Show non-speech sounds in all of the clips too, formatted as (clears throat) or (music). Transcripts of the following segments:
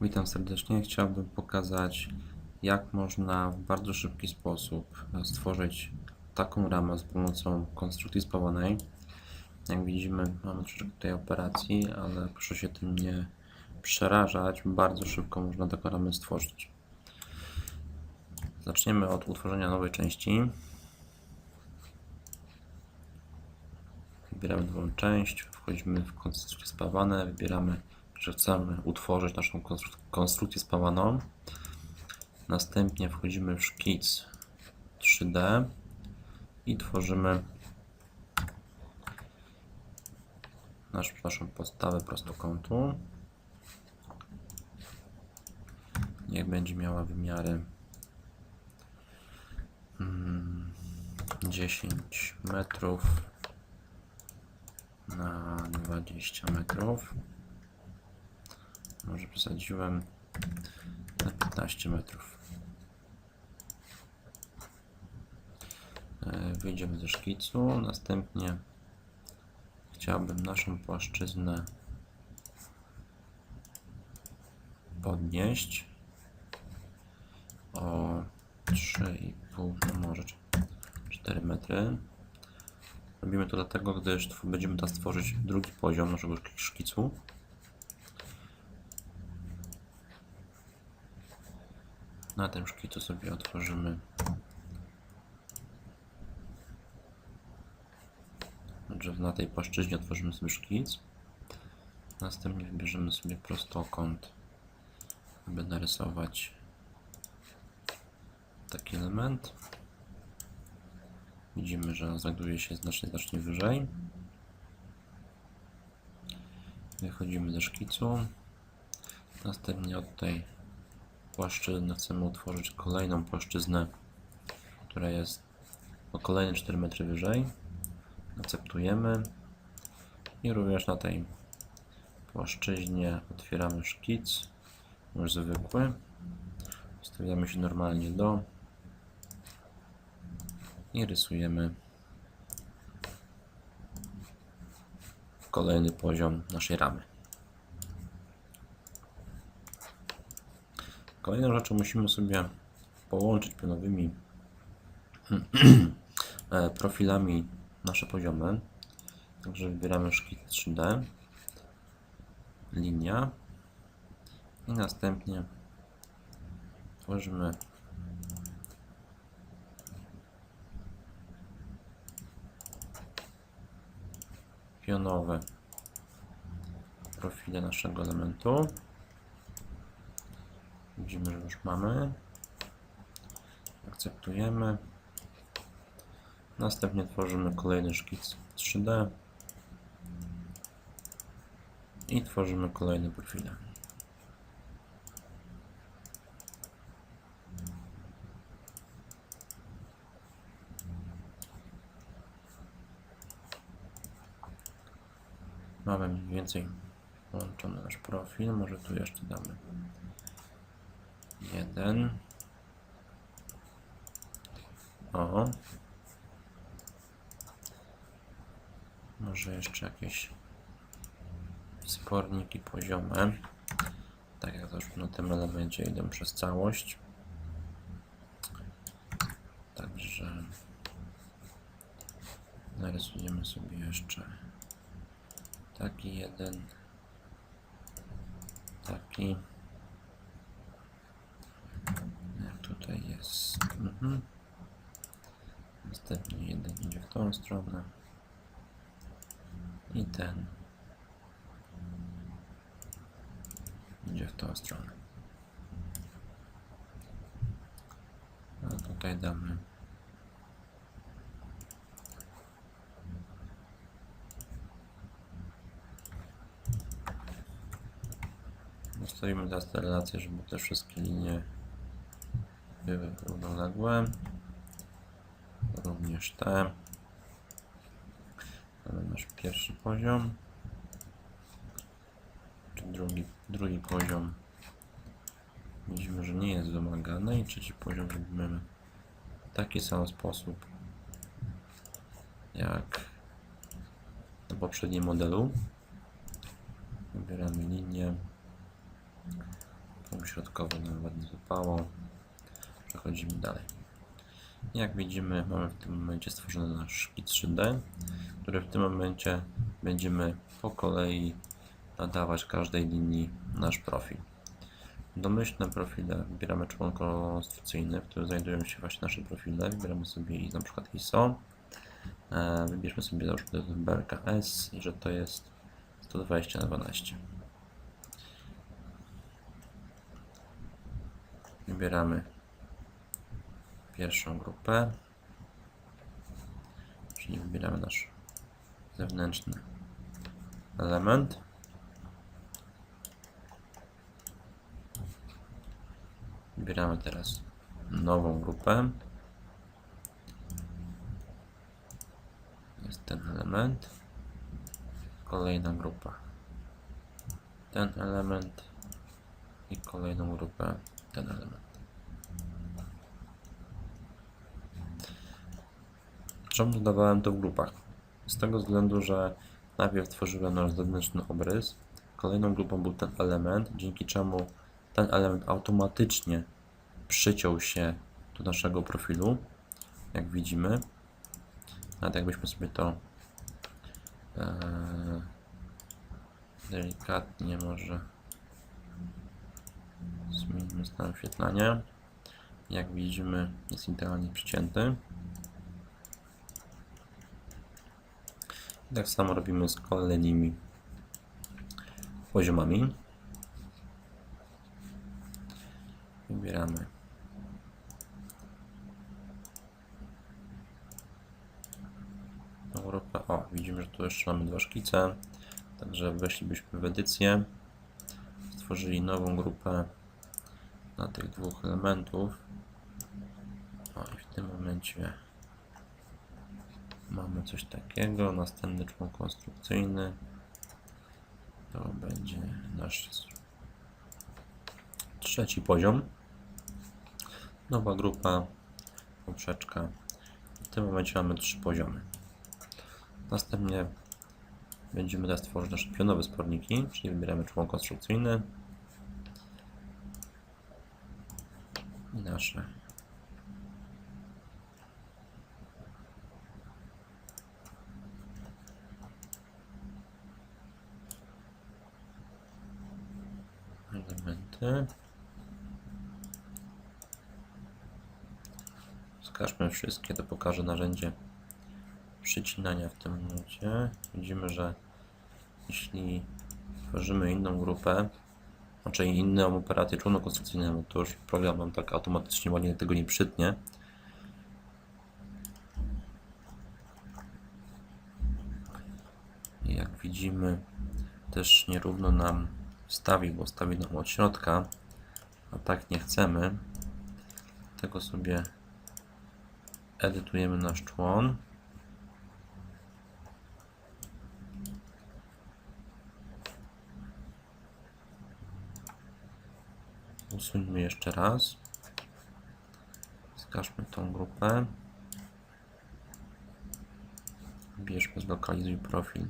Witam serdecznie. Chciałbym pokazać, jak można w bardzo szybki sposób stworzyć taką ramę z pomocą konstrukcji spawanej. Jak widzimy, mamy troszeczkę tutaj operacji, ale proszę się tym nie przerażać. Bardzo szybko można taką ramę stworzyć. Zaczniemy od utworzenia nowej części. Wybieramy nową część, wchodzimy w konstrukcję spawane, wybieramy, że chcemy utworzyć naszą konstruk- konstrukcję spawaną. Następnie wchodzimy w szkic 3D i tworzymy nasz, naszą podstawę prostokątu. Niech będzie miała wymiary mm, 10 metrów na 20 metrów. Może przesadziłem na 15 metrów. E, Wyjdziemy ze szkicu. Następnie chciałbym naszą płaszczyznę podnieść o 3,5, no może 4 metry. Robimy to dlatego, gdyż będziemy teraz tworzyć drugi poziom naszego szki- szkicu. Na tym szkicu sobie otworzymy Także na tej płaszczyźnie otworzymy sobie szkic. Następnie wybierzemy sobie prostokąt, aby narysować taki element. Widzimy, że znajduje się znacznie, znacznie wyżej. Wychodzimy ze szkicu. Następnie od tej płaszczyzny chcemy utworzyć kolejną płaszczyznę, która jest o kolejne 4 metry wyżej. Akceptujemy. I również na tej płaszczyźnie otwieramy szkic, już zwykły. Ustawiamy się normalnie do i rysujemy kolejny poziom naszej ramy. Kolejną rzeczą musimy sobie połączyć pionowymi (clears throat) e, profilami nasze poziomy. Także wybieramy szkic 3D, linia i następnie tworzymy pionowe profile naszego elementu. Widzimy, że już mamy. Akceptujemy. Następnie tworzymy kolejny szkic 3D i tworzymy kolejne profile. Mamy mniej więcej połączony nasz profil. Może tu jeszcze damy jeden. O, Może jeszcze jakieś sporniki poziome. Tak jak też na tym elemencie idą przez całość. Także narysujemy sobie jeszcze taki jeden, taki. Jak tutaj jest. Mhm. Następnie jeden idzie w tą stronę i ten idzie w tą stronę. A tutaj damy Ustawimy teraz te relacje, żeby te wszystkie linie były równoległe. Również te. Mamy nasz pierwszy poziom. Czy drugi, drugi poziom. Widzimy, że nie jest wymagany. I trzeci poziom robimy w taki sam sposób jak na poprzednim modelu. Wybieramy linię punkt środkowy nam ładnie zupało. Przechodzimy dalej. Jak widzimy, mamy w tym momencie stworzony nasz szkic 3D, który w tym momencie będziemy po kolei nadawać każdej linii nasz profil. Domyślne profile wybieramy człon konstrukcyjny, w którym znajdują się właśnie nasze profile. Wybieramy sobie na przykład ISO. E, Wybierzmy sobie na przykład BRKS i że to jest 120 na 12. Wybieramy pierwszą grupę, czyli wybieramy nasz zewnętrzny element. Wybieramy teraz nową grupę. Jest ten element. Kolejna grupa. Ten element i kolejną grupę ten element. Czemu dodawałem to w grupach? Z tego względu, że najpierw tworzyłem nasz zewnętrzny obrys, kolejną grupą był ten element, dzięki czemu ten element automatycznie przyciął się do naszego profilu, jak widzimy. Nawet jakbyśmy sobie to e, delikatnie może zmienimy stan oświetlania. Jak widzimy, jest idealnie przycięty. I tak samo robimy z kolejnymi poziomami. Wybieramy Europę. O, widzimy, że tu jeszcze mamy dwa szkice. Także weszlibyśmy w edycję. Stworzyli nową grupę na tych dwóch elementów. O, i w tym momencie mamy coś takiego. Następny człon konstrukcyjny to będzie nasz trzeci poziom. Nowa grupa, poprzeczka. W tym momencie mamy trzy poziomy. Następnie będziemy teraz tworzyć nasze pionowe sporniki, czyli wybieramy człon konstrukcyjny i nasze elementy. Wskażmy wszystkie, to pokażę narzędzie przycinania w tym momencie. Widzimy, że jeśli tworzymy inną grupę, znaczy inną operację członokonstrukcyjną, to już program nam tak automatycznie ładnie tego nie przytnie. Jak widzimy, też nierówno nam wstawi, bo stawi nam od środka, a tak nie chcemy. Tego sobie edytujemy nasz człon. Usuńmy jeszcze raz. Wskażmy tą grupę. Bierzmy zlokalizuj profil.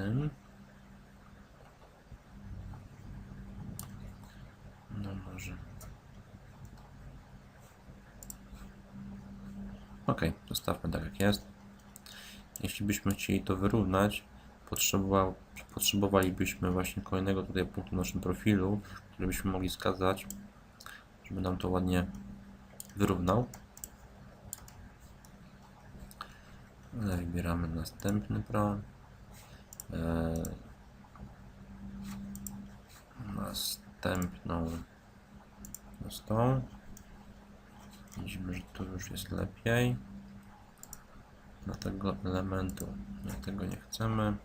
Potem no może. Ok, zostawmy tak jak jest. Jeśli byśmy chcieli to wyrównać potrzebowalibyśmy właśnie kolejnego tutaj punktu w naszym profilu który byśmy mogli wskazać żeby nam to ładnie wyrównał. Wybieramy następny e, następną z tą widzimy, że tu już jest lepiej. Dla tego elementu nie, tego nie chcemy.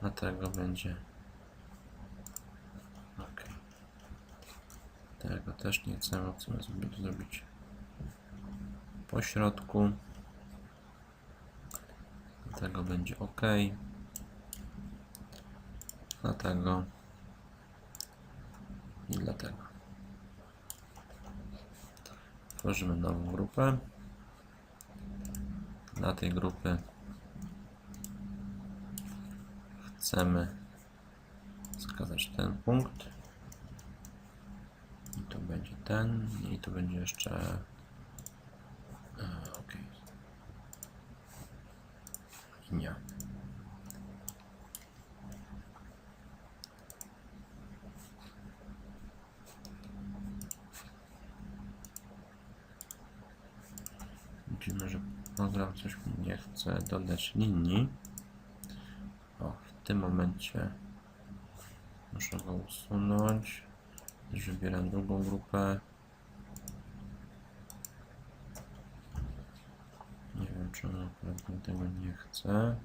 Dlatego będzie ok. Tego też nie chcemy chcemy zrobić po środku dlatego będzie ok dlatego i dlatego Tworzymy nową grupę. Dla tej grupy chcemy wskazać ten punkt. I to będzie ten, i to będzie jeszcze. e, Ok. Linia. Widzimy, że program coś mi nie chce dodać linii. O, w tym momencie muszę go usunąć. Też Wybieram drugą grupę. Nie wiem, czy on akurat tego nie chce.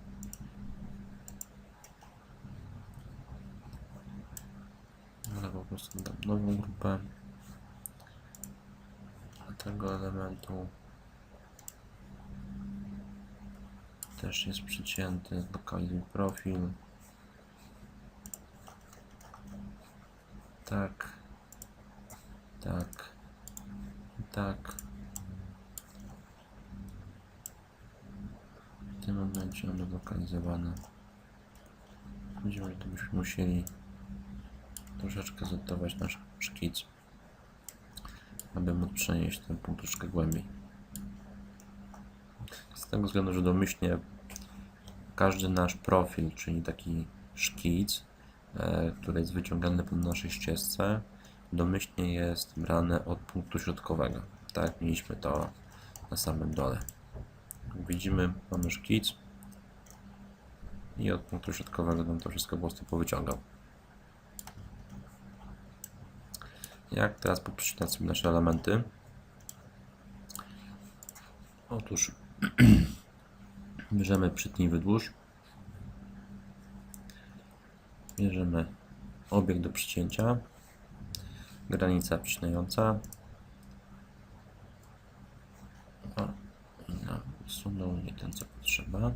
Ale po prostu dam nową grupę. Tego elementu też jest przycięty. Lokalizuj profil. Tak. Tak. Tak. W tym momencie one lokalizowane. Będziemy to byśmy musieli troszeczkę zdotować nasz szkic, aby móc przenieść ten punkt troszkę głębiej. Tego względu, że domyślnie każdy nasz profil, czyli taki szkic, e, który jest wyciągany po naszej ścieżce, domyślnie jest brane od punktu środkowego. Tak mieliśmy to na samym dole. Widzimy, mamy szkic i od punktu środkowego nam to wszystko po prostu powyciągał. Jak teraz poprzeczytać sobie nasze elementy? Otóż (clears throat) bierzemy przytnij wydłuż, bierzemy obiekt do przycięcia, granica przycinająca, o, i nam usunął nie ten co potrzeba.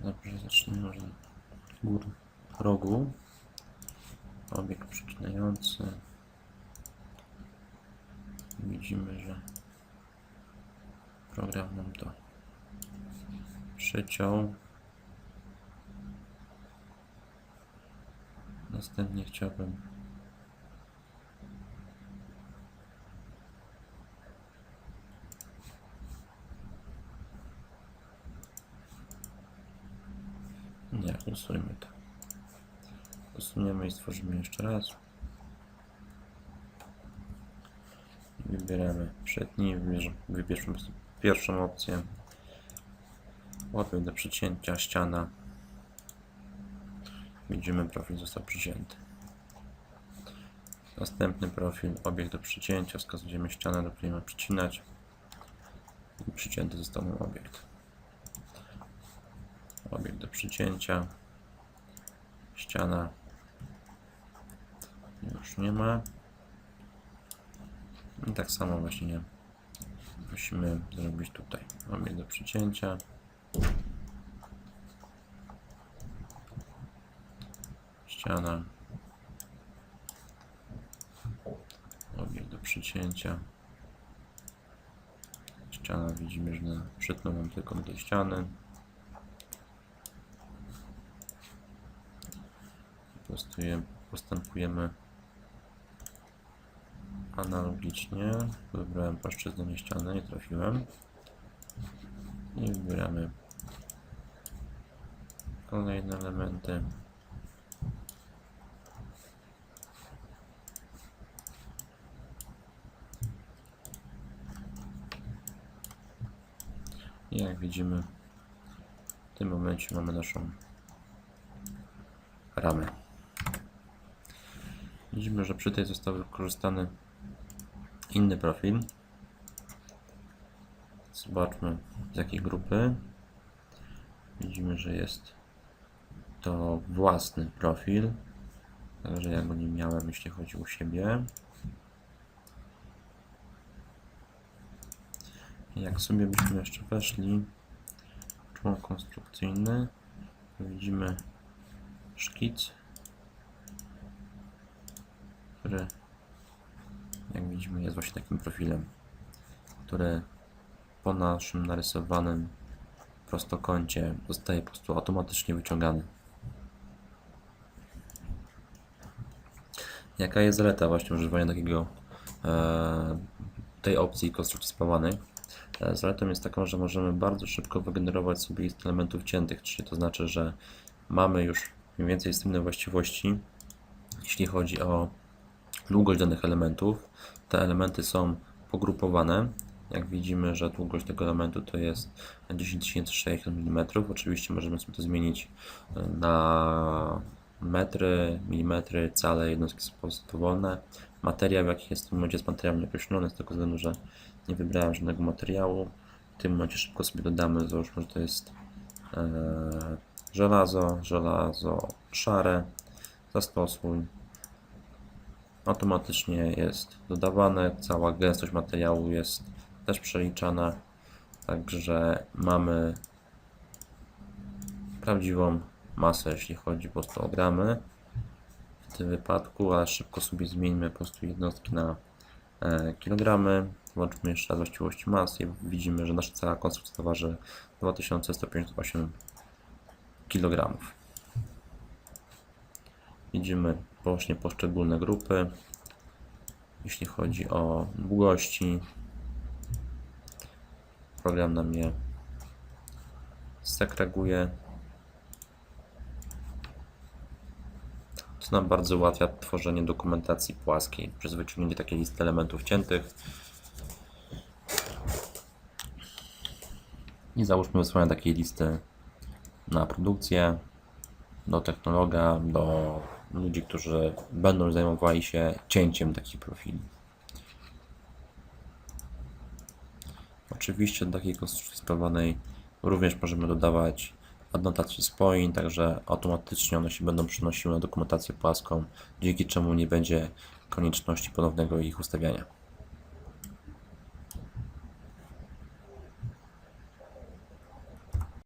Dobrze, zacznijmy może gór rogu. Obiekt przecinający. Widzimy, że program nam to przyciął. Następnie chciałbym Usuniemy to. Usuniemy i stworzymy jeszcze raz. Wybieramy przedni, wybierz- wybierzmy po prostu pierwszą opcję. Łapię do przycięcia, ściana. Widzimy, profil został przycięty. Następny profil, obiekt do przycięcia, wskazujemy ścianę, do której ma przycinać. I przycięty został nam obiekt. Obiekt do przycięcia. Ściana. Już nie ma. I tak samo właśnie musimy zrobić tutaj. Obiekt do przycięcia. Ściana. Obiekt do przycięcia. Ściana widzimy, że przytnął nam tylko do ściany. Postępujemy analogicznie. Wybrałem płaszczyznę ściany, nie trafiłem. I wybieramy kolejne elementy. I jak widzimy, w tym momencie mamy naszą ramę. Widzimy, że przy tej został wykorzystany inny profil. Zobaczmy z jakiej grupy. Widzimy, że jest to własny profil. Także ja go nie miałem, jeśli chodzi o siebie. Jak sobie byśmy jeszcze weszli w człon konstrukcyjny, widzimy szkic, który jak widzimy jest właśnie takim profilem, który po naszym narysowanym prostokącie zostaje po prostu automatycznie wyciągany. Jaka jest zaleta właśnie używania takiego e, tej opcji konstrukcji spawanej? E, Zaletą jest taką, że możemy bardzo szybko wygenerować sobie elementów ciętych, czyli to znaczy, że mamy już mniej więcej stymne właściwości, jeśli chodzi o długość danych elementów. Te elementy są pogrupowane. Jak widzimy, że długość tego elementu to jest 10060 mm. Oczywiście możemy sobie to zmienić e, na metry, milimetry, cale, jednostki dowolne. Materiał, jaki jest w tym momencie, jest materiałem nieokreślony, z tego względu, że nie wybrałem żadnego materiału. W tym momencie szybko sobie dodamy, załóżmy, że to jest e, żelazo, żelazo szare, zastosuj. Automatycznie jest dodawane, cała gęstość materiału jest też przeliczana, także mamy prawdziwą masę, jeśli chodzi po prostu o gramy w tym wypadku, ale szybko sobie zmieńmy po prostu jednostki na e, kilogramy. Włączmy jeszcze raz właściwości mas i widzimy, że nasza cała konstrukcja waży 2158 kg. Widzimy właśnie poszczególne grupy, jeśli chodzi o długości. Program nam je segreguje. Co nam bardzo ułatwia tworzenie dokumentacji płaskiej przez wyciągnięcie takiej listy elementów ciętych. I załóżmy wysłanie takiej listy na produkcję, do technologa, do ludzi, którzy będą zajmowali się cięciem takich profili. Oczywiście do takiej konstrukcji spawanej również możemy dodawać adnotacje spojin, także automatycznie one się będą przenosiły na dokumentację płaską, dzięki czemu nie będzie konieczności ponownego ich ustawiania.